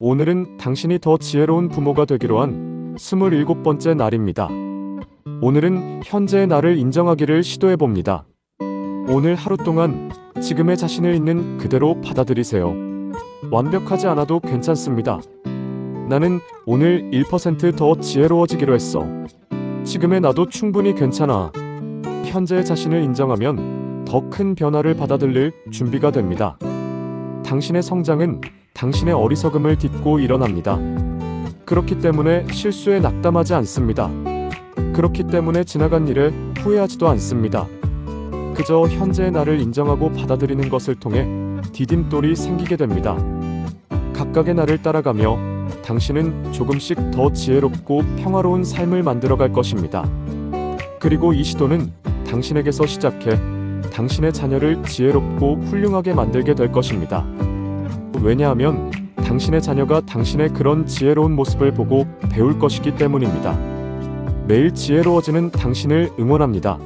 오늘은 당신이 더 지혜로운 부모가 되기로 한 27번째 날입니다. 오늘은 현재의 나를 인정하기를 시도해 봅니다. 오늘 하루 동안 지금의 자신을 있는 그대로 받아들이세요. 완벽하지 않아도 괜찮습니다. 나는 오늘 1%더 지혜로워지기로 했어. 지금의 나도 충분히 괜찮아. 현재의 자신을 인정하면 더 큰 변화를 받아들일 준비가 됩니다. 당신의 성장은 당신의 어리석음을 딛고 일어납니다. 그렇기 때문에 실수에 낙담하지 않습니다. 그렇기 때문에 지나간 일에 후회하지도 않습니다. 그저 현재의 나를 인정하고 받아들이는 것을 통해 디딤돌이 생기게 됩니다. 각각의 나를 따라가며 당신은 조금씩 더 지혜롭고 평화로운 삶을 만들어갈 것입니다. 그리고 이 시도는 당신에게서 시작해 당신의 자녀를 지혜롭고 훌륭하게 만들게 될 것입니다. 왜냐하면 당신의 자녀가 당신의 그런 지혜로운 모습을 보고 배울 것이기 때문입니다. 매일 지혜로워지는 당신을 응원합니다.